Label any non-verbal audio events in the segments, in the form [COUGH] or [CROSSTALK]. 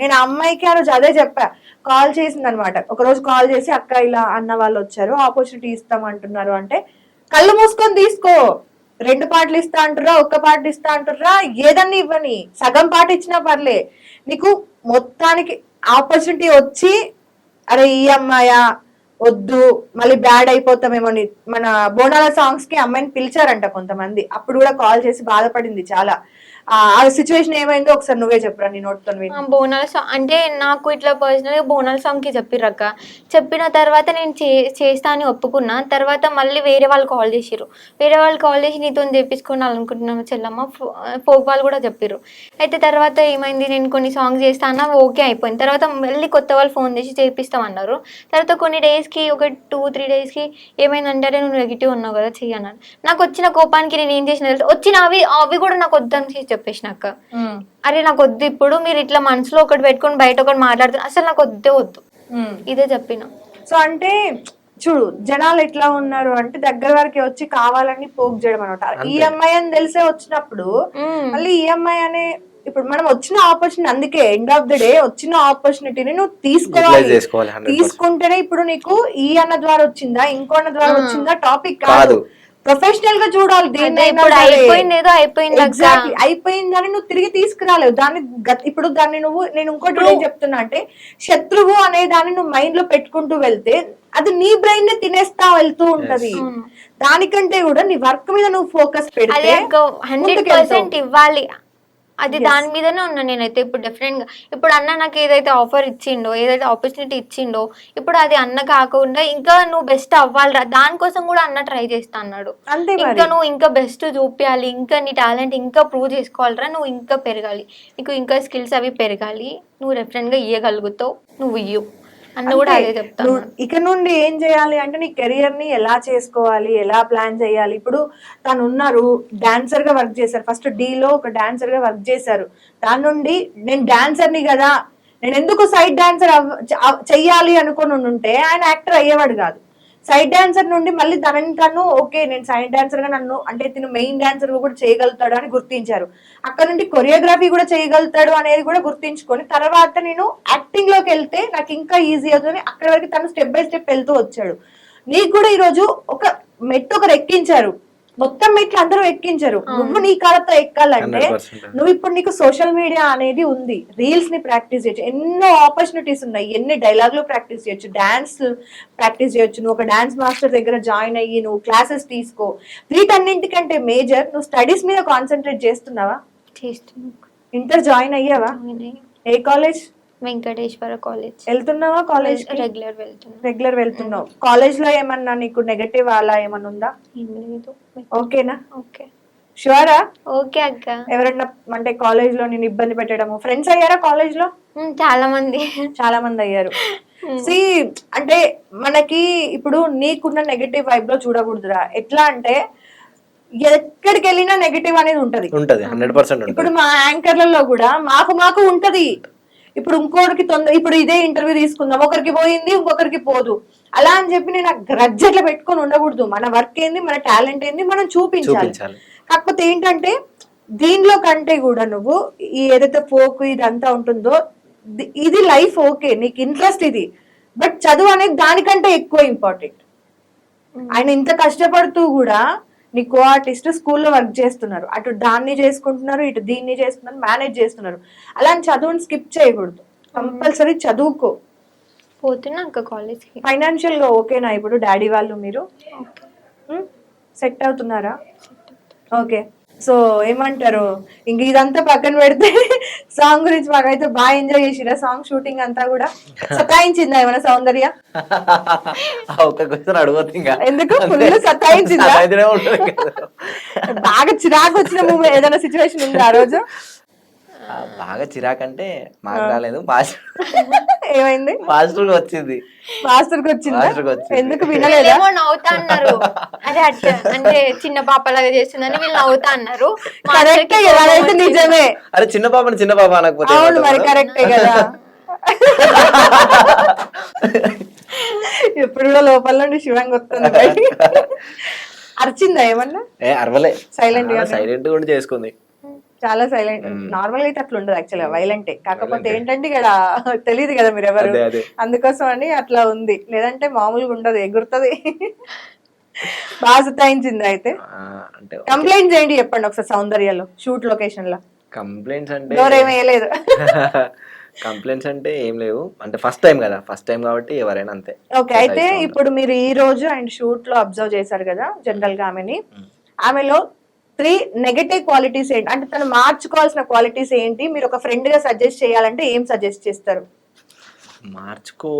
నేను ఆ అమ్మాయికి ఆ రోజు అదే చెప్పా. కాల్ చేసింది అనమాట ఒక రోజు కాల్ చేసి అక్క ఇలా అన్న వాళ్ళు వచ్చారు. ఆపర్చునిటీ ఇస్తాం అంటున్నారు అంటే కళ్ళు మూసుకొని తీసుకో. రెండు పాటలు ఇస్తా అంటురా ఒక్క పాట ఇస్తా అంటుర్రా. ఏదన్నా ఇవ్వని. సగం పాట ఇచ్చినా పర్లే. నీకు మొత్తానికి ఆపర్చునిటీ వచ్చి అరే ఈ అమ్మాయా? వద్దు. మళ్ళీ బ్యాడ్ అయిపోతామేమో అని మన బోనాల సాంగ్స్కి అమ్మాయిని పిలిచారంట కొంతమంది. అప్పుడు కూడా కాల్ చేసి బాధపడింది చాలా. ఆ సిచ్యువేషన్ ఏమైందో ఒకసారి నువ్వే చెప్పరా నీ నోట్తో బోనాల సాంగ్ అంటే నాకు ఇట్లా పర్సనల్గా బోనాల సాంగ్కి చెప్పిర్రక్క. చెప్పిన తర్వాత నేను చే చేస్తా అని ఒప్పుకున్నా. తర్వాత మళ్ళీ వేరే వాళ్ళు కాల్ చేసిర్రు. వేరే వాళ్ళు కాల్ చేసి నీతో చేపించుకోవాలనుకుంటున్నాము చెల్లమ్మ. ఫోక్ వాళ్ళు కూడా చెప్పిర్రు. అయితే తర్వాత ఏమైంది? నేను కొన్ని సాంగ్స్ చేస్తానా? ఓకే అయిపోయింది. తర్వాత మళ్ళీ కొత్త వాళ్ళు ఫోన్ చేసి చేపిస్తామన్నారు. తర్వాత కొన్ని డేస్కి ఒక టూ త్రీ డేస్కి ఏమైందంటే నువ్వు నెగిటివ్ ఉన్నావు కదా చెయ్యన్నాను నాకు వచ్చిన కోపానికి నేను ఏం చేసిన తెలుసా? వచ్చిన అవి అవి కూడా నాకు వద్దని చెప్పి చెప్పేసినాక. అరే నాకు వద్దు ఇప్పుడు మీరు ఇట్లా మనసులో ఒకటి పెట్టుకొని బయట ఒకటి మాట్లాడుతున్నారు అసలు నాకు వద్దే. వద్దు ఇదే చెప్పిన. సో అంటే చూడు జనాలు ఎట్లా ఉన్నారు అంటే దగ్గర వరకు వచ్చి కావాలని పోక్ చేయడం అనమాట ఈఎంఐ అని తెలిసే వచ్చినప్పుడు. మళ్ళీ ఈఎంఐ అనే ఇప్పుడు మనం వచ్చిన ఆపర్చునిటీ అందుకే ఎండ్ ఆఫ్ ద డే వచ్చిన ఆపర్చునిటీని నువ్వు తీసుకోవాలి. తీసుకుంటేనే ఇప్పుడు నీకు ఈ అన్న ద్వారా వచ్చిందా ఇంకో అన్న ద్వారా వచ్చిందా టాపిక్ కాదు. ప్రొఫెషనల్గా చూడాలి ఇప్పుడు సరే. అయిపోయింది ఏదో అయిపోయింది అక్క. Exactly. అయిపోయిందని నువ్వు తిరిగి తీసుకురాలేవు దాన్ని గత- ఇప్పుడు దాన్ని నువ్వు నేను ఇంకోటి ఏం చెప్తున్నా అంటే శత్రువు అనే దాన్ని నువ్వు మైండ్లో పెట్టుకుంటూ వెళ్తే అది నీ బ్రెయిన్ నే తినేస్తా వెళ్తూ ఉంటది దానికంటే కూడా నీ వర్క్ మీద నువ్వు ఫోకస్ పెడితే హండ్రెడ్. పర్సెంట్ ఇవ్వాలి అది దాని మీదనే ఉన్నా నేనైతే. ఇప్పుడు డెఫినెట్గా ఇప్పుడు అన్న నాకు ఏదైతే ఆఫర్ ఇచ్చిండో ఏదైతే ఆపర్చునిటీ ఇచ్చిండో ఇప్పుడు అది అన్న కాకుండా ఇంకా నువ్వు బెస్ట్ అవ్వాలిరా. దానికోసం కూడా అన్న ట్రై చేస్తా అన్నాడు. ఇంకా నువ్వు ఇంకా బెస్ట్ చూపించాలి ఇంకా నీ టాలెంట్ ఇంకా ప్రూవ్ చేసుకోవాలిరా నువ్వు ఇంకా పెరగాలి. నీకు ఇంకా స్కిల్స్ అవి పెరగాలి. నువ్వు రెఫరెంట్గా ఇయ్యగలుగుతావు. నువ్వు ఇయ్యు. ఇక నుండి ఏం చేయాలి అంటే నీ కెరియర్ని ఎలా చేసుకోవాలి ఎలా ప్లాన్ చేయాలి? ఇప్పుడు తను ఉన్నారు డాన్సర్గా వర్క్ చేశారు. ఫస్ట్ డి లో ఒక డాన్సర్గా వర్క్ చేశారు. దాని నుండి నేను డాన్సర్ని కదా నేను ఎందుకు సైడ్ డాన్సర్ చెయ్యాలి అనుకుని ఉంటే ఆయన యాక్టర్ అయ్యేవాడు కాదు. సైడ్ డాన్సర్ నుండి మళ్ళీ తనని తను ఓకే నేను సైడ్ డాన్సర్గా నన్ను అంటే తిను మెయిన్ డాన్సర్ కూడా చేయగలుగుతాడు అని గుర్తించారు. అక్కడ నుండి కొరియోగ్రఫీ కూడా చేయగలుగుతాడు అనేది కూడా గుర్తించుకొని తర్వాత నేను యాక్టింగ్లోకి వెళ్తే నాకు ఇంకా ఈజీ అవుతుంది. అక్కడ వరకు తను స్టెప్ బై స్టెప్ వెళ్తూ వచ్చాడు. నీకు కూడా ఈరోజు ఒక మెట్టు ఒకరు ఎక్కించారు. మొత్తం మెట్లు అందరూ ఎక్కించారు. నువ్వు నీ కాళ్ళతో ఎక్కాలంటే 100%. నువ్వు ఇప్పుడు నీకు సోషల్ మీడియా అనేది ఉంది. రీల్స్ని ప్రాక్టీస్ చేయొచ్చు. ఎన్నో ఆపర్చునిటీస్ ఉన్నాయి. ఎన్ని డైలాగులు ప్రాక్టీస్ చేయొచ్చు. డాన్స్ ప్రాక్టీస్ చేయొచ్చు. నువ్వు ఒక డాన్స్ మాస్టర్ దగ్గర జాయిన్ అయ్యి నువ్వు క్లాసెస్ తీసుకో. వీటన్నింటికంటే మేజర్ నువ్వు స్టడీస్ మీద కాన్సన్ట్రేట్ చేస్తున్నావా? ఇంటర్ జాయిన్ అయ్యావా? ఏ కాలేజ్? వెంకటేశ్వర కాలేజ్. వెళ్తున్నావా కాలేజ్ రెగ్యులర్ వెళ్తున్నాను. రెగ్యులర్ వెళ్తున్నావు. కాలేజ్లో ఏమన్నా నీకు నెగటివ్ అలా ఏమన్నా ఉందా? ఏం లేదు. ఓకేనా? ఓకే. షూరా? ఓకే అక్క. ఎవరన్నా అంటే కాలేజ్లో నేను ఇబ్బంది పెట్టడము. ఫ్రెండ్స్ అయ్యారా కాలేజ్లో చాలా మంది. చాలా మంది అయ్యారు. సి అంటే మనకి ఇప్పుడు నీకున్న నెగటివ్ వైబ్లో చూడకూడదురా. ఎట్లా అంటే ఎక్కడికి వెళ్ళినా నెగటివ్ అనేది ఉంటది. ఉంటది హండ్రెడ్ పర్సెంట్ ఉంటది. ఇప్పుడు మా యాంకర్లలో కూడా మాకు మాకు ఉంటది. ఇప్పుడు ఇంకోటికి తొందర ఇప్పుడు ఇదే ఇంటర్వ్యూ తీసుకుందాం. ఒకరికి పోయింది ఇంకొకరికి పోదు. అలా అని చెప్పి నేను గ్రడ్జెట్ల పెట్టుకొని ఉండకూడదు. మన వర్క్ ఏంది మన టాలెంట్ ఏంది మనం చూపించాలి. కాకపోతే ఏంటంటే దీనిలో కంటే కూడా నువ్వు ఈ ఏదైతే ఫోక్ ఇదంతా ఉంటుందో ఇది లైఫ్ ఓకే నీకు ఇంట్రెస్ట్ ఇది. బట్ చదువు అనేది దానికంటే ఎక్కువ ఇంపార్టెంట్ ఆయన ఇంత కష్టపడుతూ కూడా నీ కో ఆర్టిస్ట్ స్కూల్లో వర్క్ చేస్తున్నారు. అటు దాన్ని చేసుకుంటున్నారు ఇటు దీన్ని చేస్తున్నారు మేనేజ్ చేస్తున్నారు. అలాంటి చదువుని స్కిప్ చేయకూడదు. కంపల్సరీ చదువుకో. పోతున్నా అక్క కాలేజ్కి ఫైనాన్షియల్గా ఓకేనా ఇప్పుడు డాడీ వాళ్ళు మీరు? సెట్ అవుతున్నారా? ఓకే. సో ఏమంటారు ఇంక ఇదంతా పక్కన పెడితే [LAUGHS] సాంగ్ గురించి మాకైతే బాగా ఎంజాయ్ చేసిరా సాంగ్ షూటింగ్ అంతా కూడా [LAUGHS] సతాయించిందా ఏమైనా సౌందర్య? ఒక్క క్వశ్చన్ ఇంకా. ఎందుకు? Full సతాయించిందా? [LAUGHS] బాగా చిరాకు వచ్చిన ఏదైనా సిచ్యువేషన్ ఉందా ఆ రోజు? బాగా చిరాకంటే మాకు రాలేదు. మాస్టర్ ఏమైంది? మాస్టర్ వచ్చింది. మాస్టర్ వచ్చిందా. ఎందుకు వినలేదా? నవ్వుతా అన్నారు. అదే అంటే చిన్న పాపలాగా చేస్తుందని వీళ్ళు నవ్వుతా అన్నారు. కరెక్టే కదా అదైతే నిజమే. అరే చిన్న పాపని చిన్న పాప అనకపోతే అవును మరి? కరెక్టే కదా. ఎప్పుడు కూడా లోపల నుండి శివంగా వస్తుంది. [LAUGHS] అరిచిందా ఏమన్నా? ఏ అరవలే. గానే. సైలెంట్ కూడా చేసుకుంది. చాలా సైలెంట్. నార్మల్ అయితే అట్లా ఉండదు యాక్చువల్గా వైలెంటే కాకపోతే. ఏంటంటే ఇక్కడ తెలియదు కదా మీరు ఎవరు. అదే అదే. అందుకోసం అని అట్లా ఉంది. లేదంటే మామూలుగా ఉండదు ఎగురుతుంది. బాగా సుతాయించింది అయితే. కంప్లైంట్ చేయండి చెప్పండి ఒకసారి సౌందర్యలో షూట్ లొకేషన్లో? కంప్లైంట్స్ అంటే వేయలేదు. [LAUGHS] కంప్లైంట్స్ అంటే ఏం లేవు. అంటే ఫస్ట్ టైం కదా ఫస్ట్ టైం కాబట్టి ఎవరైనా అంతే. ఓకే అయితే ఇప్పుడు మీరు ఈ రోజు అండ్ షూట్లో అబ్జర్వ్ చేశారు కదా జనరల్గా ఆమెని. ఆమెలో త్రీ నెగటివ్ క్వాలిటీస్ ఏంటి? అంటే తను మార్చుకోవాల్సిన క్వాలిటీస్ ఏంటి? మీరు ఒక ఫ్రెండ్గా సజెస్ట్ చేయాలంటే ఏం సజెస్ట్ చేస్తారు? మార్చుకో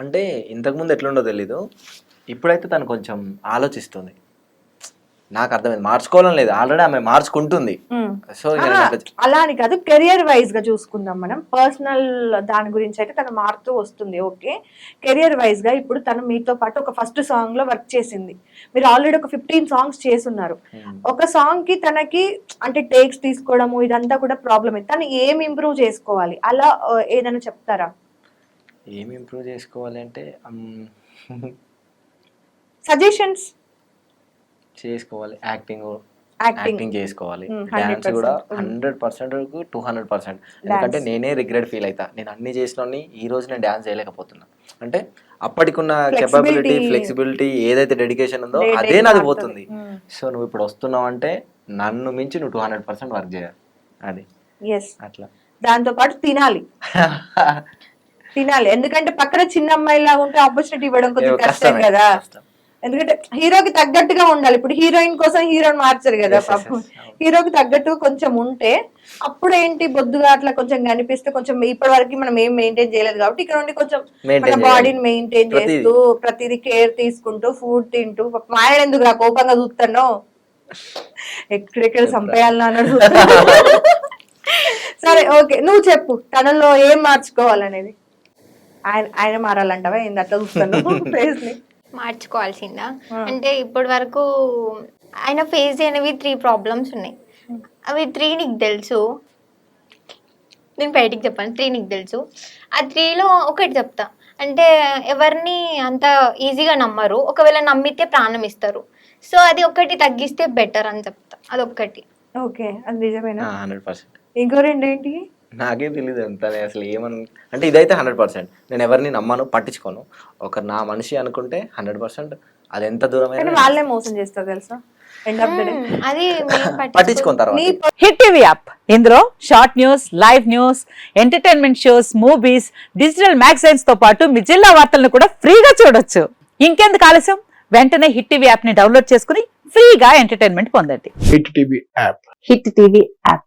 అంటే ఇంతకుముందు ఎట్లుండో తెలీదు. ఇప్పుడైతే తను కొంచెం ఆలోచిస్తుంది. నాకు అర్థమైంది మార్చుకోవాలని లేదు. ఆల్రెడీ ఆమె మార్చుకుంటుంది. సో అలా అని కాదు. కెరియర్ వైజ్గా చూసుకుందాం మనం. పర్సనల్ దాని గురించి అయితే తను మారుతూ వస్తుంది. ఓకే కెరియర్ వైజ్గా ఇప్పుడు తను మీతో పాటు ఒక ఫస్ట్ సాంగ్లో వర్క్ చేసింది. మీరు ఆల్రెడీ ఒక ఫిఫ్టీన్ సాంగ్స్ చేస్తున్నారు. ఒక సాంగ్కి తనకి అంటే టేక్స్ తీసుకోవడము ఇదంతా కూడా ప్రాబ్లమ్ తను ఏం ఇంప్రూవ్ చేసుకోవాలి? అలా ఏదైనా చెప్తారా? ఏం ఇంప్రూవ్ చేసుకోవాలి అంటే సజెషన్స్ [LAUGHS] చేసుకోవాలి. యాక్టింగ్ యాక్టింగ్ చేసుకోవాలి. Hmm, dance 100%. కూడా Hmm. Hundred percent two hundred percent ఎందుకంటే. నేనే రిగ్రెట్ ఫీల్ అవుతా నేను అన్ని చేసిన ఈ రోజు నేను డాన్స్ చేయలేకపోతున్నా. అంటే అప్పటికున్న. కెపాబిలిటీ ఫ్లెక్సిబిలిటీ ఏదైతే డెడికేషన్ ఉందో అదే నాది. పోతుంది. Hmm. సో నువ్వు ఇప్పుడు వస్తున్నావు అంటే నన్ను మించి నువ్వు టూ హండ్రెడ్ పర్సెంట్ వర్క్ చేయాలి. అది. అట్లా. దాంతో పాటు తినాలి. [LAUGHS] తినాలి. ఎందుకంటే పక్కన చిన్న అమ్మాయిలా ఉంటే ఆపర్చునిటీ ఇవ్వడం కొంచెం కష్టం కదా. ఎందుకంటే హీరోకి తగ్గట్టుగా ఉండాలి. ఇప్పుడు హీరోయిన్ కోసం హీరోని మార్చరు కదా పాపం. హీరోకి తగ్గట్టు కొంచెం ఉంటే అప్పుడు ఏంటి బొద్దుగా అట్లా కొంచెం కనిపిస్తే కొంచెం ఇప్పటి వరకు మనం ఏం మెయింటైన్ చేయలేదు కాబట్టి ఇక్కడ నుండి కొంచెం మన. బాడీని మెయింటైన్. చేస్తూ ప్రతిదీ కేర్ తీసుకుంటూ ఫుడ్ తింటూ మాయన ఎందుకు రా కోపంగా చూస్తానో? ఎక్కడెక్కడ సంపేయాలని అన్నాడు. సరే ఓకే. నువ్వు చెప్పు. తనలో ఏం మార్చుకోవాలనేది? ఆయన ఆయన మారాలంటావా? ఏంది అట్లా చూస్తాను [LAUGHS] ఫేస్ని? మార్చుకోవాల్సిందా. అంటే ఇప్పటి వరకు ఆయన ఫేస్ చేయనివి త్రీ ప్రాబ్లమ్స్ ఉన్నాయి. అవి త్రీ నీకు తెలుసు. నేను బయటికి చెప్పాను. త్రీ నీకు తెలుసు. ఆ త్రీలో ఒకటి చెప్తా. అంటే ఎవరిని అంత ఈజీగా నమ్మరు. ఒకవేళ నమ్మితే ప్రాణం ఇస్తారు. సో అది ఒకటి తగ్గిస్తే బెటర్ అని చెప్తా. అదొక్కటి. ఓకే. అది నిజమేనా? హండ్రెడ్ పర్సెంట్ ఇంకో రెండు ఏంటి? నాకే తెలియదు ఎంత అసలు ఏమని అంటే ఇదైతే హండ్రెడ్ పర్సెంట్. నేను ఎవరిని నమ్మను పట్టించుకోను. ఒక నా మనిషి అనుకుంటే హండ్రెడ్ పర్సెంట్ అది ఎంత దూరమైనా వాళ్ళే మోసం చేస్తారు తెలుసా? ఎండ్ ఆఫ్ ద డే మ్మ్. అది మేము [LAUGHS] పట్టించుకున్న తర్వాత. నీ హిట్ టీవీ యాప్ ఇందులో short news live news entertainment shows movies digital మ్యాగజైన్స్తో పాటు మీ జిల్లా వార్తలను కూడా ఫ్రీగా చూడొచ్చు. ఇంకెందుకు ఆలస్యం? వెంటనే హిట్ టీవీ యాప్ని డౌన్లోడ్ చేసుకుని ఫ్రీగా ఎంటర్టైన్మెంట్ పొందండి. Hit TV app hit TV app